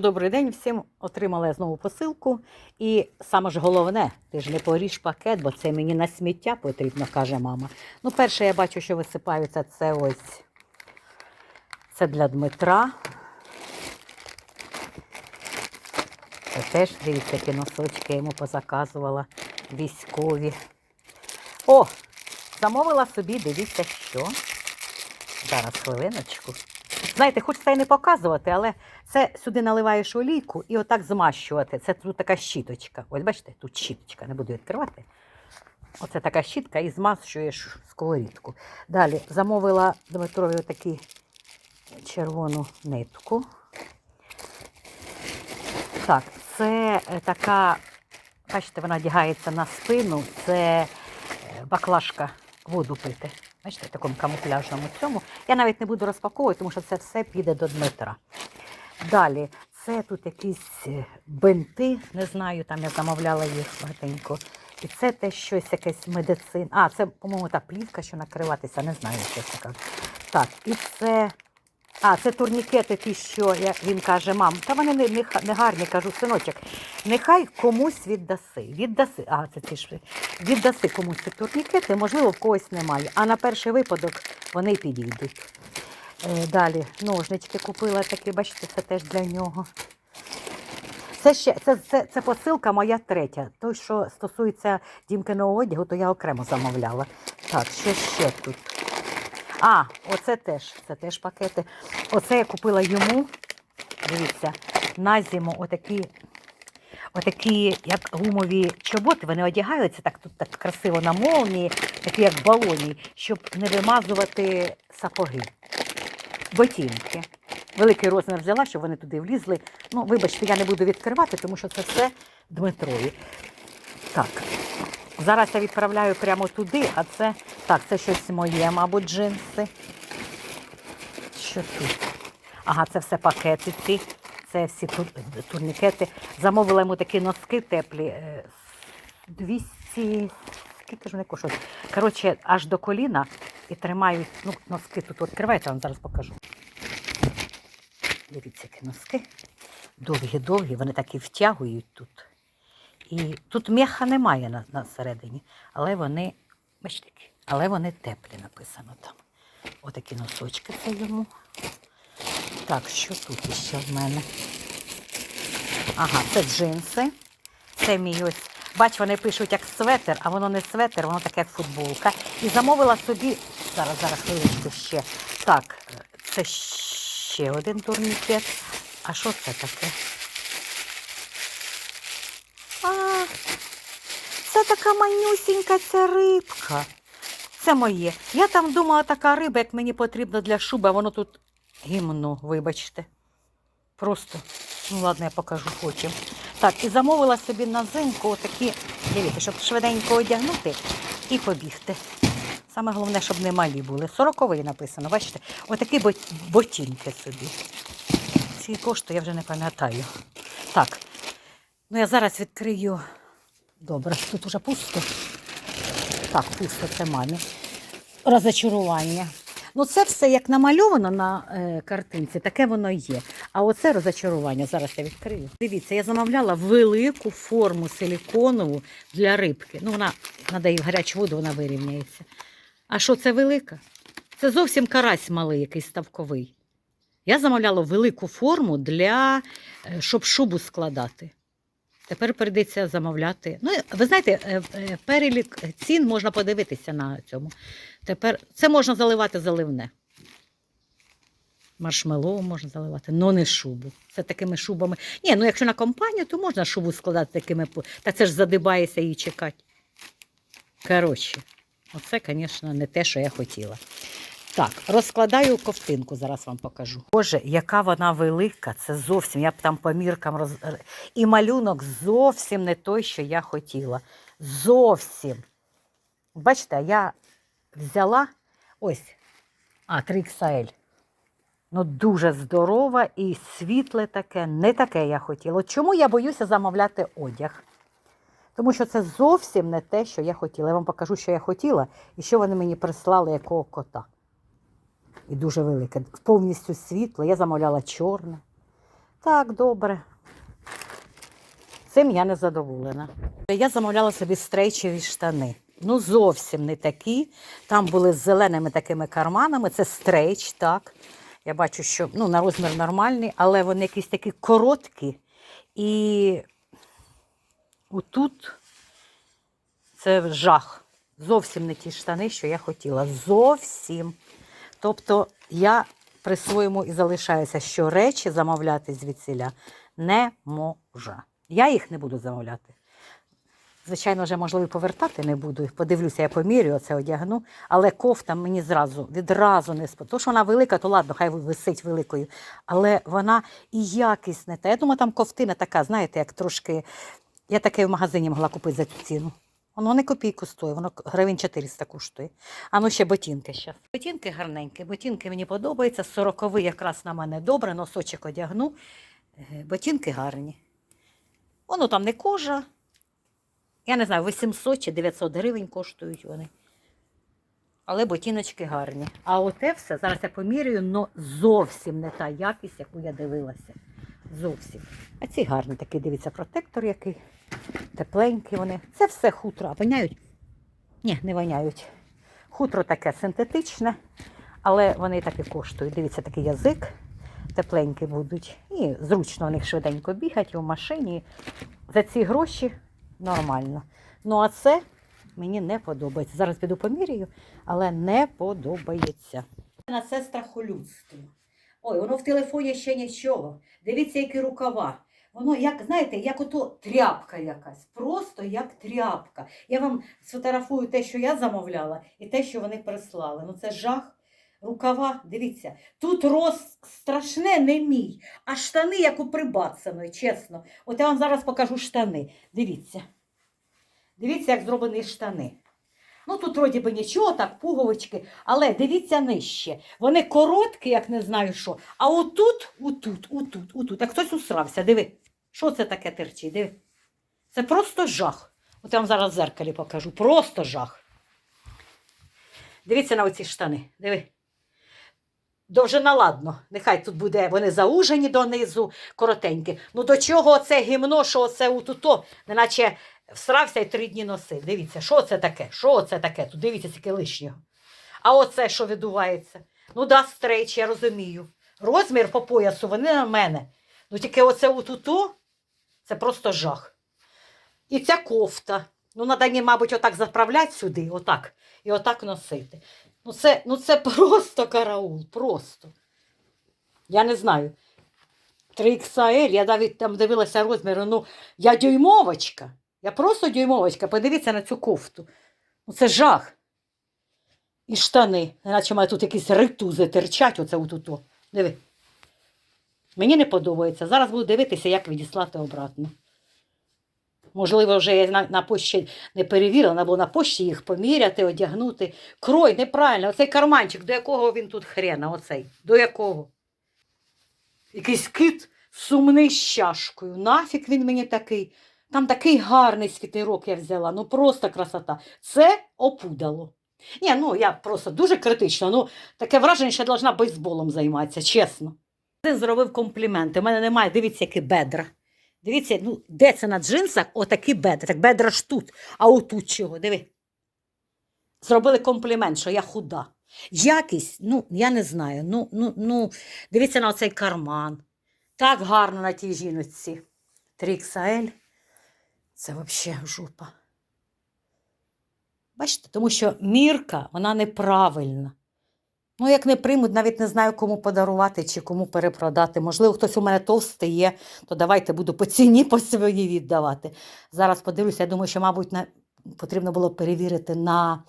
Добрий день всім. Отримала я знову посилку. І саме ж головне, ти ж не поріж пакет, бо це мені на сміття потрібно, каже мама. Ну, перше, я бачу, що висипаються це ось. Це для Дмитра. Це теж, дивіться, які носочки йому позаказувала військові. О! Замовила собі, дивіться, що. Зараз хвилиночку. Знаєте, хочеться і не показувати, але це сюди наливаєш олійку і отак змащувати. Це тут така щіточка. Ось бачите, тут щіточка, не буду відкривати. Оце така щітка і змащуєш сковорідку. Далі замовила Дмитрові отаку червону нитку. Так, це е, така, бачите, вона одягається на спину, це е, баклажка воду пити. Бачите, в такому камуфляжному цьому. Я навіть не буду розпаковувати, тому що це все піде до Дмитра. Далі, це тут якісь е, бинти, не знаю, там я замовляла їх багатенько. І це те щось якесь медицин. А, це, по-моєму, та плівка, що накриватися, не знаю, що це. Так, і це. А, це турнікети ті, що я, він каже, мам, та вони не, не, не гарні, кажу, синочок, нехай комусь віддаси. Віддаси, а, це ці ж віддаси комусь ці турнікети, можливо, в когось немає. А на перший випадок вони підійдуть. Е, далі ножнички купила такі, бачите, це теж для нього. Це ще це, це, це посилка моя третя. Той, що стосується дімкиного одягу, то я окремо замовляла. Так, що ще тут? А, оце теж, це теж пакети. Оце я купила йому. Дивіться, на зиму отакі, отакі, як гумові чоботи, вони одягаються так тут так красиво на молнії, такі як балоні, щоб не вимазувати сапоги. Ботинки. Великий розмір взяла, щоб вони туди влізли. Ну, вибачте, я не буду відкривати, тому що це все Дмитрові. Так. Зараз я відправляю прямо туди, а це. Так, це щось моє, мабуть, джинси. Що тут? Ага, це все пакети ці. Це всі тур- турнікети. Замовила йому такі носки теплі. е, 200. Скільки ж вони коштують? Коротше, аж до коліна і тримають. Ну, носки тут відкривайте, я вам зараз покажу. Дивіться, які носки. Довгі-довгі, вони так і втягують тут. І тут м'яха немає на, на середині, але вони, бачите, але вони теплі написано там. Отакі носочки це йому. Так, що тут ще в мене? Ага, це джинси. Це мій ось. Бач, вони пишуть як светер, а воно не светер, воно таке як футболка. І замовила собі. Зараз, зараз хвилинку ще. Так, це ще один турнікет. А що це таке? А, це така манюсінька ця рибка. Це моє. Я там думала, така риба, як мені потрібно для шуби, а воно тут гімно, вибачте. Просто, ну ладно, я покажу потім. Так, і замовила собі на зимку отакі, дивіться, щоб швиденько одягнути і побігти. Саме головне, щоб не малі були. Сороковий написано, бачите? Отакі бот- ботинки собі. Ці кошти я вже не пам'ятаю. Так, ну я зараз відкрию. Добре, тут уже пусто. Так, пусто це мамі. Розочарування. Ну, це все як намальовано на е, картинці, таке воно є. А оце розочарування. Зараз я відкрию. Дивіться, я замовляла велику форму силіконову для рибки. Ну, вона її в гарячу воду, вона вирівняється. А що це велика? Це зовсім карась малий, якийсь ставковий. Я замовляла велику форму для е, щоб шубу складати. Тепер прийдеться замовляти. Ну, ви знаєте, е, е, перелік цін можна подивитися на цьому. Тепер це можна заливати заливне. Маршмеллоу можна заливати, але не шубу. Це такими шубами. Ні, ну якщо на компанію, то можна шубу складати такими. Та це ж задибаєшся її чекати. Коротше, оце, звісно, не те, що я хотіла. Так, розкладаю ковтинку, зараз вам покажу. Боже, яка вона велика, це зовсім, я б там по міркам роз... І малюнок зовсім не той, що я хотіла. Зовсім. Бачите, я взяла ось, а, 3XL. Ну, дуже здорова і світле таке, не таке я хотіла. Чому я боюся замовляти одяг? Тому що це зовсім не те, що я хотіла. Я вам покажу, що я хотіла, і що вони мені прислали якого кота. І дуже велике. Повністю світло. Я замовляла чорне. так, добре. Цим я не задоволена. Я замовляла собі стрейчеві штани. Ну, зовсім не такі. Там були з зеленими такими карманами. Це стрейч, так. Я бачу, що ну, на розмір нормальний, але вони якісь такі короткі. І отут це жах. Зовсім не ті штани, що я хотіла. Зовсім. Тобто я при своєму і залишаюся, що речі замовляти звідсіля не можу. Я їх не буду замовляти. Звичайно, вже можливо повертати не буду. Подивлюся, я помірю, це одягну. Але кофта мені зразу відразу не сподобається. То, що вона велика, то ладно, хай висить великою. Але вона і якість не та. Я думаю, там ковтина така, знаєте, як трошки. Я таке в магазині могла купити за цю ціну. Воно не копійку стоїть, воно гривень 400 коштує. А ну ще ботинки ще. Ботинки гарненькі, ботинки мені подобаються. Сороковий якраз на мене добре, носочок одягну. Е, Ботинки гарні. Воно там не кожа. Я не знаю, 800 чи 900 гривень коштують вони. Але ботиночки гарні. А оте все, зараз я поміряю, але зовсім не та якість, яку я дивилася. Зовсім. А ці гарні такі, дивіться, протектор який. Тепленькі вони. Це все хутро. А воняють? Ні, не воняють. Хутро таке синтетичне, але вони так і коштують. Дивіться, такий язик. Тепленькі будуть. І зручно в них швиденько бігати в машині. За ці гроші нормально. Ну, а це мені не подобається. Зараз піду поміряю, але не подобається. На це страхолюдство. Ой, воно в телефоні ще нічого. Дивіться, які рукава. Воно, як, знаєте, як ото тряпка якась. Просто як тряпка. Я вам сфотографую те, що я замовляла, і те, що вони прислали. Ну це жах. Рукава, дивіться, тут роз страшне не мій, а штани, як у прибацаної, чесно. От я вам зараз покажу штани. Дивіться. Дивіться, як зроблені штани. Ну тут вроді би нічого, так, пуговички, але дивіться нижче. Вони короткі, як не знаю що. А отут, отут, отут, отут. Як хтось усрався, диви. Що це таке терчить? Диви. Це просто жах. От я вам зараз в зеркалі покажу. Просто жах. Дивіться на оці штани. Диви. Довжина ладно. Нехай тут буде, вони заужені донизу, коротенькі. Ну до чого це гімно, що оце утуто, неначе всрався і три дні носив. Дивіться, що це таке? Що це таке? Тут дивіться, скільки лишнього. А оце що відбувається? Ну, да, стрейч, я розумію. Розмір по поясу, вони на мене. Ну тільки оце утуто, це просто жах. І ця кофта. Ну, треба, її, мабуть, отак заправляти сюди, отак, і отак носити. Ну це, ну, це просто караул, просто. Я не знаю. 3XL, я навіть там дивилася розміри, ну, я дюймовочка. Я просто дюймовочка. Подивіться на цю кофту. Ну, це жах. І штани. Наче має тут якісь ритузи терчать, оце отут. Диви. Мені не подобається. Зараз буду дивитися, як відіслати обратно. Можливо, вже я на, на пошті не перевірила, було на пошті їх поміряти, одягнути. Крой, неправильно, оцей карманчик, до якого він тут хрена, оцей? До якого? Якийсь кит сумний з чашкою. Нафік він мені такий. Там такий гарний світерок я взяла, ну просто красота. Це опудало. Ні, ну я просто дуже критично. Ну, таке враження, що я должна бейсболом займатися, чесно. Один зробив компліменти. У мене немає, дивіться, які бедра. Дивіться, ну, де це на джинсах отакі бедра. Так бедра ж тут, а отут чого, диви. Зробили комплімент, що я худа. Якість, ну, я не знаю. Ну, ну, ну, дивіться на оцей карман. Так гарно на тій жіночці. 3XL. Це взагалі жопа. Бачите, тому що мірка, вона неправильна. Ну, як не приймуть, навіть не знаю, кому подарувати чи кому перепродати. Можливо, хтось у мене товстий є, то давайте буду по ціні по своїй віддавати. Зараз подивлюся, я думаю, що, мабуть, на... потрібно було перевірити на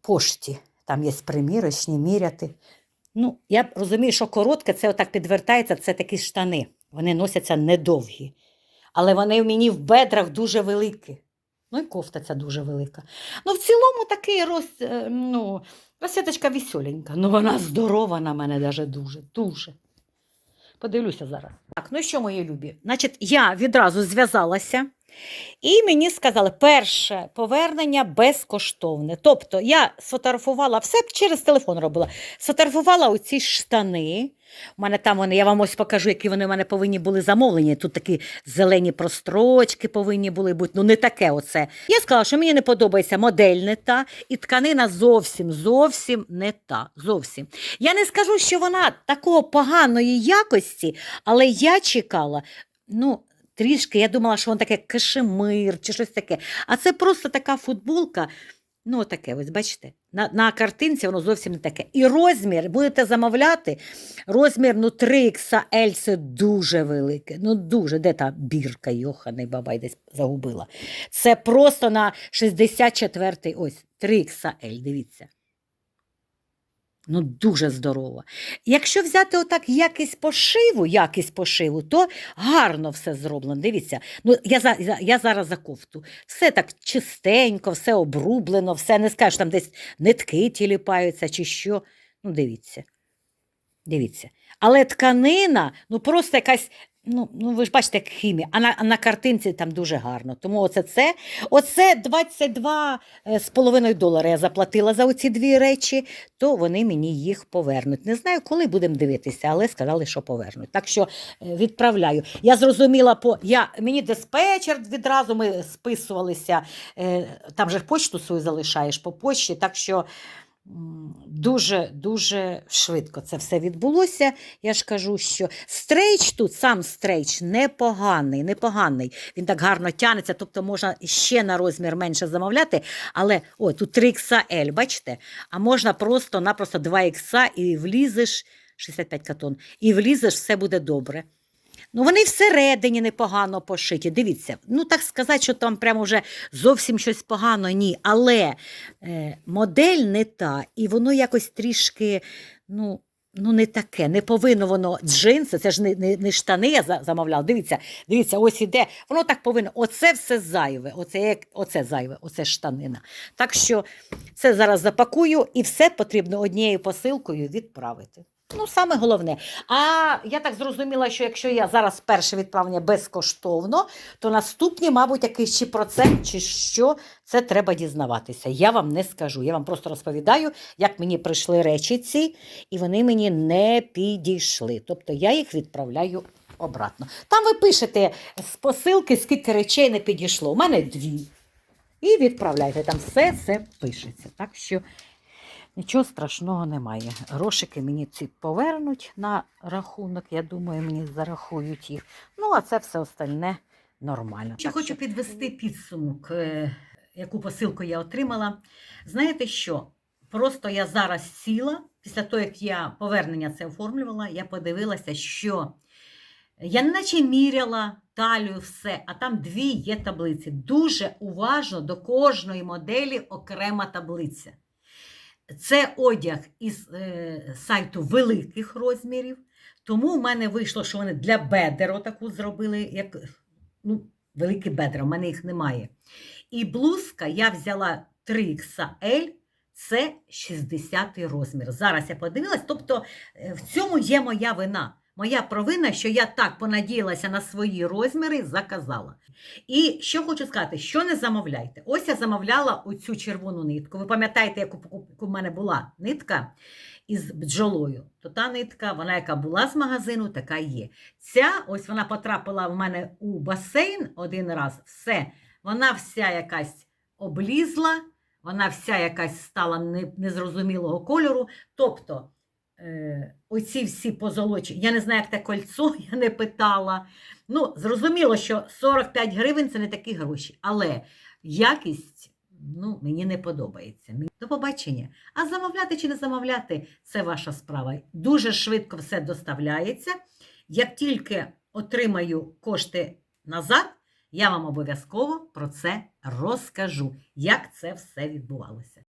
пошті. Там є примірочні, міряти. Ну, я розумію, що коротке, це отак підвертається, це такі штани. Вони носяться недовгі. Але вони в мені в бедрах дуже великі. Ну і кофта ця дуже велика. Ну, в цілому такий роз, е, ну, розсвіточка веселенька. Ну, вона здорова на мене даже дуже, дуже. Подивлюся зараз. Так, ну що, мої любі? Значить, я відразу зв'язалася І мені сказали, перше повернення безкоштовне. Тобто я сфотографувала все через телефон робила. Сфотографувала оці штани. У мене там вони, я вам ось покажу, які вони в мене повинні були замовлені. Тут такі зелені прострочки повинні були бути. Ну, не таке оце. Я сказала, що мені не подобається модель не та, і тканина зовсім, зовсім не та. Зовсім. Я не скажу, що вона такого поганої якості, але я чекала, ну, трішки, я думала, що воно таке кашемир чи щось таке. А це просто така футболка. Ну, таке, ось бачите, на, на картинці воно зовсім не таке. І розмір, будете замовляти, розмір ну, 3XL це дуже велике. Ну, дуже, де та бірка, йоханий бабай десь загубила. Це просто на 64-й, ось, 3XL, дивіться. Ну, дуже здорово. Якщо взяти отак якість пошиву, якість пошиву, то гарно все зроблено. Дивіться, ну я, за, я, зараз за кофту. Все так чистенько, все обрублено, все не скажеш, там десь нитки тіліпаються чи що. Ну, дивіться. Дивіться. Але тканина, ну просто якась, ну, ну ви ж бачите, як хімія, а на, а на картинці там дуже гарно. Тому оце це, оце 22 е, з половиною долара я заплатила за оці дві речі, то вони мені їх повернуть. Не знаю, коли будемо дивитися, але сказали, що повернуть. Так що е, відправляю. Я зрозуміла, по я, мені диспетчер відразу ми списувалися, е, там же почту свою залишаєш по почті, так що. М, Дуже дуже швидко це все відбулося. Я ж кажу, що стрейч тут, сам стрейч, непоганий, непоганий. Він так гарно тянеться, тобто можна ще на розмір менше замовляти. Але о, тут 3XL, бачите? А можна просто-напросто 2X і влізеш 65 катон, і влізеш, все буде добре. Ну, вони всередині непогано пошиті. Дивіться, ну так сказати, що там прямо вже зовсім щось погано, ні. Але е, модель не та, і воно якось трішки, ну. Ну, не таке, не повинно воно джинси, це ж не, не, не штани я за- замовляла. Дивіться, дивіться, ось іде. Воно так повинно. Оце все зайве. Оце, як, оце зайве, оце штанина. Так що це зараз запакую і все потрібно однією посилкою відправити. Ну, саме головне. А я так зрозуміла, що якщо я зараз перше відправлення безкоштовно, то наступні, мабуть, якийсь чи процент, чи що, це треба дізнаватися. Я вам не скажу. Я вам просто розповідаю, як мені прийшли речі ці, і вони мені не підійшли. Тобто я їх відправляю обратно. Там ви пишете з посилки, скільки речей не підійшло. У мене дві. І відправляйте. Там все це пишеться. Так що нічого страшного немає. Грошики мені ці повернуть на рахунок. Я думаю, мені зарахують їх. Ну, а це все остальне нормально. Ще хочу підвести підсумок, е, яку посилку я отримала. Знаєте що? Просто я зараз сіла, після того, як я повернення це оформлювала, я подивилася, що я не наче міряла талію, все, а там дві є таблиці. Дуже уважно до кожної моделі окрема таблиця. Це одяг із е, сайту великих розмірів, тому в мене вийшло, що вони для бедер отаку зробили, як ну, великі бедра, в мене їх немає. І блузка я взяла 3XL, це 60 розмір. Зараз я подивилась, тобто е, в цьому є моя вина. Моя провина, що я так понадіялася на свої розміри, заказала. І що хочу сказати, що не замовляйте. Ось я замовляла оцю червону нитку. Ви пам'ятаєте, яку в мене була нитка із бджолою? То та нитка, вона яка була з магазину, така є. Ця, ось вона потрапила в мене у басейн один раз. Все, вона вся якась облізла, вона вся якась стала незрозумілого кольору. Тобто, оці всі позолочені, я не знаю, як те кольцо, я не питала. Ну, зрозуміло, що 45 гривень це не такі гроші, але якість ну, мені не подобається. До побачення. А замовляти чи не замовляти це ваша справа. Дуже швидко все доставляється. Як тільки отримаю кошти назад, я вам обов'язково про це розкажу, як це все відбувалося.